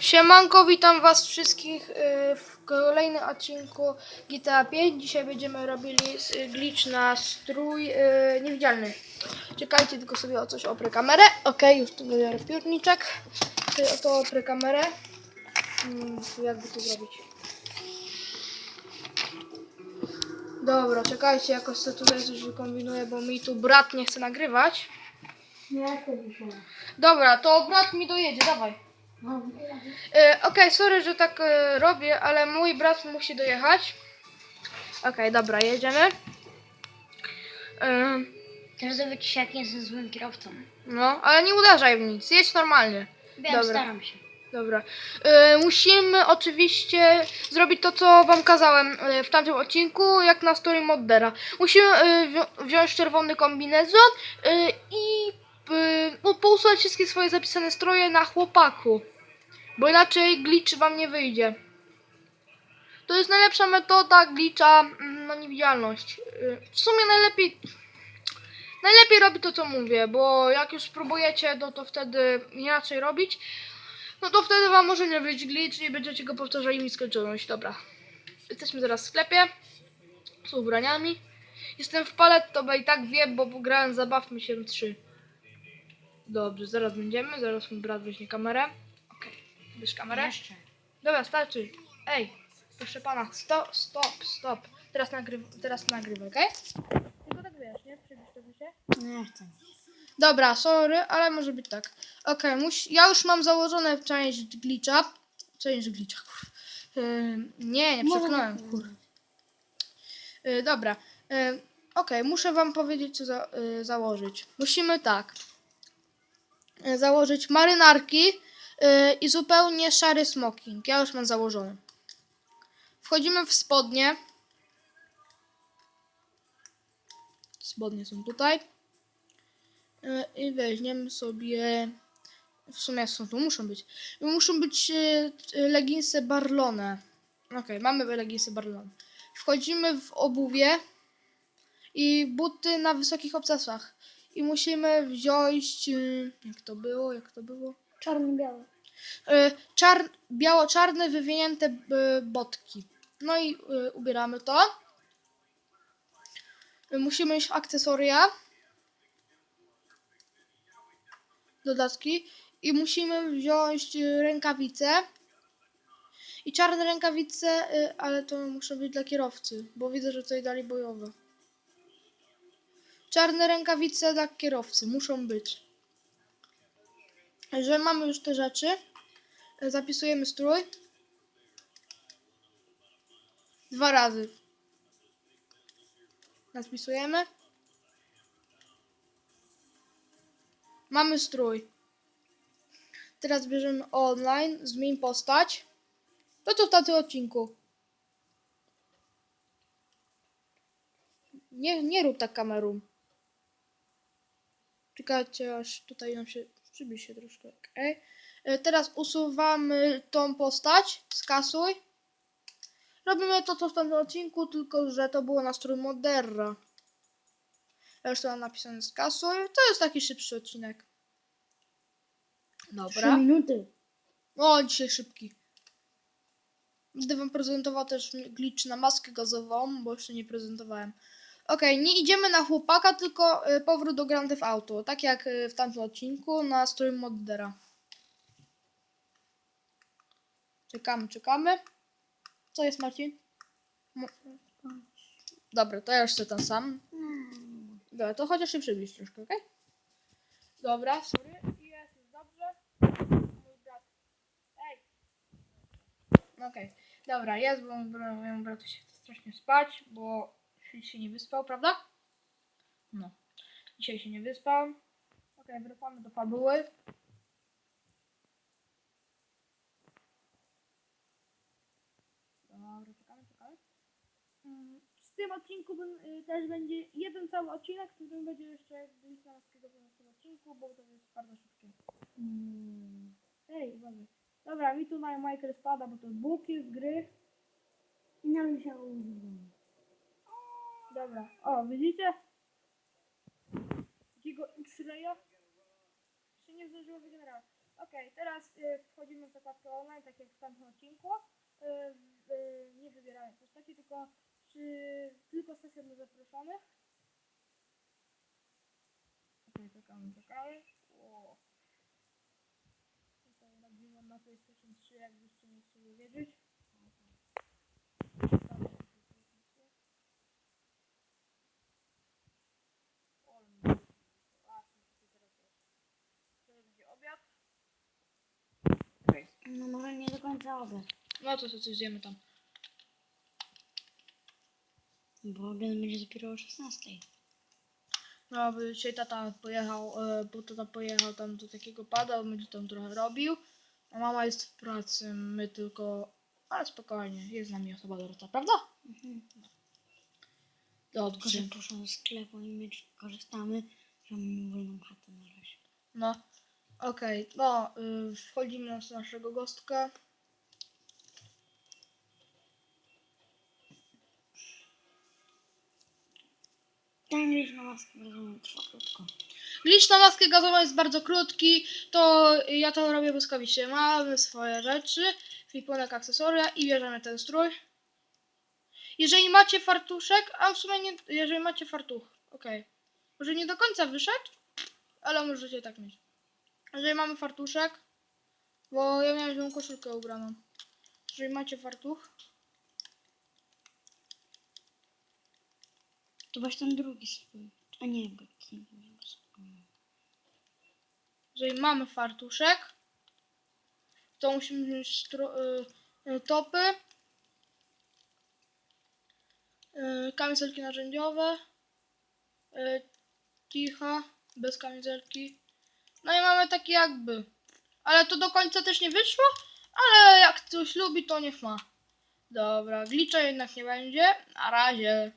Siemanko, witam was wszystkich y, w kolejnym odcinku GTA 5. Dzisiaj będziemy robili glitch na strój y, niewidzialny. Czekajcie, tylko sobie o coś oprę kamerę. Okej, już tu biorę piórniczek. Tutaj oto oprę kamerę. Hmm, jakby to zrobić. Dobra, czekajcie, jakoś sobie tutaj coś wykombinuję, bo mi tu brat nie chce nagrywać. Nie, to. Dobra, to brat mi dojedzie, dawaj. E, Okej, sorry, że tak e, robię, ale mój brat musi dojechać. Okej, dobra, jedziemy. E, Teraz dowie ci się, jak jestem złym kierowcą. no, ale nie uderzaj w nic, jedź normalnie. Wiem, Dobra. staram się. Dobra. E, musimy oczywiście zrobić to, co wam kazałem e, w tamtym odcinku, jak na story moddera. Musimy e, wzi- wziąć czerwony kombinezon e, i e, no, pousuwać wszystkie swoje zapisane stroje na chłopaku. Bo inaczej glitch wam nie wyjdzie. To jest najlepsza metoda glitcha mm, na niewidzialność. E, w sumie najlepiej... Najlepiej robi to, co mówię, bo jak już spróbujecie, no to wtedy inaczej robić, no to wtedy wam może nie wyjść glitch i będziecie go powtarzali w nieskończoność. Dobra. Jesteśmy zaraz w sklepie. Z ubraniami. Jestem w palet, to i tak wiem, bo grałem Zabawmy się 3. Dobrze, zaraz będziemy. Zaraz mój brat weźmie kamerę. Okej, bierz kamerę. Jeszcze. Dobra, starczy. Ej, proszę pana, stop, stop, stop. Teraz nagryw, teraz nagrywaj, okej? Tylko tak wiesz, nie? Przybliż to się. Nie chcę. Dobra, sorry, ale może być tak. Okej, muś... ja już mam założone część glitcha. Część glitcha, kur... Ym, nie, nie przekonałem, kur... Yy, dobra. Yy, Okej, muszę wam powiedzieć, co za, yy, założyć. Musimy tak. Yy, założyć marynarki yy, i zupełnie szary smoking. Ja już mam założony. Wchodzimy w spodnie. Spodnie są tutaj. E, I weźmiemy sobie. W sumie są tu, muszą być. Muszą być e, leginsy Barlone. Okej, mamy leginsy Barlone. Wchodzimy w obuwie i buty na wysokich obcasach. I musimy wziąć. e, Jak to było? Jak to było? Czarny-biały. E, Czar, biało-czarne, wywinięte botki. No i e, ubieramy to. Musimy iść w akcesoria. Dodatki. I musimy wziąć rękawice. I czarne rękawice, ale to muszą być dla kierowcy, bo widzę, że tutaj dali bojowe. Czarne rękawice dla kierowcy muszą być. Że mamy już te rzeczy. E, Zapisujemy strój. Dwa razy. Zapisujemy. Mamy strój. Teraz bierzemy online, zmień postać. To co w tamtym odcinku. Nie, nie rób tak kamerą. Czekajcie aż tutaj nam się przybliż się troszkę. Okay. Teraz usuwamy tą postać. Skasuj. Robimy to co w tamtym odcinku, tylko że to było na strój Moderra. Ja już to mam napisane skasuj. To jest taki szybszy odcinek. Dobra. minuty. O, dzisiaj szybki. Będę wam prezentował też glitch na maskę gazową, bo jeszcze nie prezentowałem. Okej, nie idziemy na chłopaka, tylko y, powrót do Grand Theft Auto. Tak jak y, w tamtym odcinku na strój Moddera. Czekamy, czekamy. Co jest Marcin? Dobra, to ja już chcę sam. Dobra, to chociaż się przybliż troszkę, okej? Dobra, sorry. Jest, jest dobrze. Okej, dobra, jest, bo mój bra- mojemu bratu się strasznie spać, bo świt się nie wyspał, prawda? No. Dzisiaj się nie wyspał. Okej, wracamy do fabuły. Dobra, czekamy, czekamy. Mm, W tym odcinku y, też będzie jeden cały odcinek, w którym będzie jeszcze glitch na maskiego w tym odcinku, bo to jest bardzo szybkie. Mm. Ej, uważaj. Dobra, mi tu mają Michael spada, bo to Bóg z gry. I nam się używa. Dobra, o, widzicie? Takiego X-raya? Jeszcze nie zdążyło wygenerować. Okej, teraz y, wchodzimy w zakładkę online, tak jak w tamtym odcinku. Y, y, nie wybieramy postaci, tylko, czy, tylko sesja dla zaproszonych. Okej, czekamy, czekamy. O. Tutaj nagrywam na PlayStation 3, jakbyście nie chcieli wiedzieć. Tam jest PlayStation 3. O, ale mi się Ładnie, tutaj teraz jest. To będzie obiad. No może nie do końca obiad. No to sobie coś zjemy tam. Bo obiad będzie dopiero o 16. No, bo dzisiaj tata pojechał, e, bo tata pojechał tam do takiego pada, będzie tam trochę robił. A mama jest w pracy, my tylko... Ale spokojnie, jest z nami osoba dorosła, prawda? Mhm. Dobrze. Tylko, że poszłam do sklepu i my korzystamy, że mamy wolną chatę na razie. No, okej, no, y, wchodzimy na naszego gostka. Ten liść na maskę rozumiem, trwa krótko. Licz na maskę gazową jest bardzo krótki, to ja to robię błyskawicznie. Mamy swoje rzeczy, fliponek, akcesoria i bierzemy ten strój. Jeżeli macie fartuszek, a w sumie nie, jeżeli macie fartuch, okej. Może nie do końca wyszedł, ale możecie tak mieć. Jeżeli mamy fartuszek, bo ja miałem tą koszulkę ubraną. Jeżeli macie fartuch, To weź ten drugi swój. A nie, bo ty nie masz. jeżeli mamy fartuszek, to musimy wziąć y, y, topy, y, kamizelki narzędziowe, y, cicha, bez kamizelki. No i mamy taki jakby. Ale to do końca też nie wyszło, ale jak ktoś lubi, to niech ma. Dobra, glicza jednak nie będzie. Na razie.